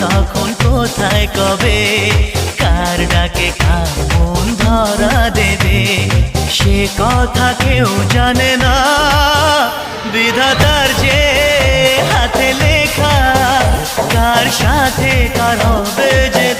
না কখন কোথায় কবে? কার ডাকে কামন ধরা দেবে? সে কথা কেউ জানে না। বিধাতার যে হাতে লেখা, কার সাথে কার হবে যে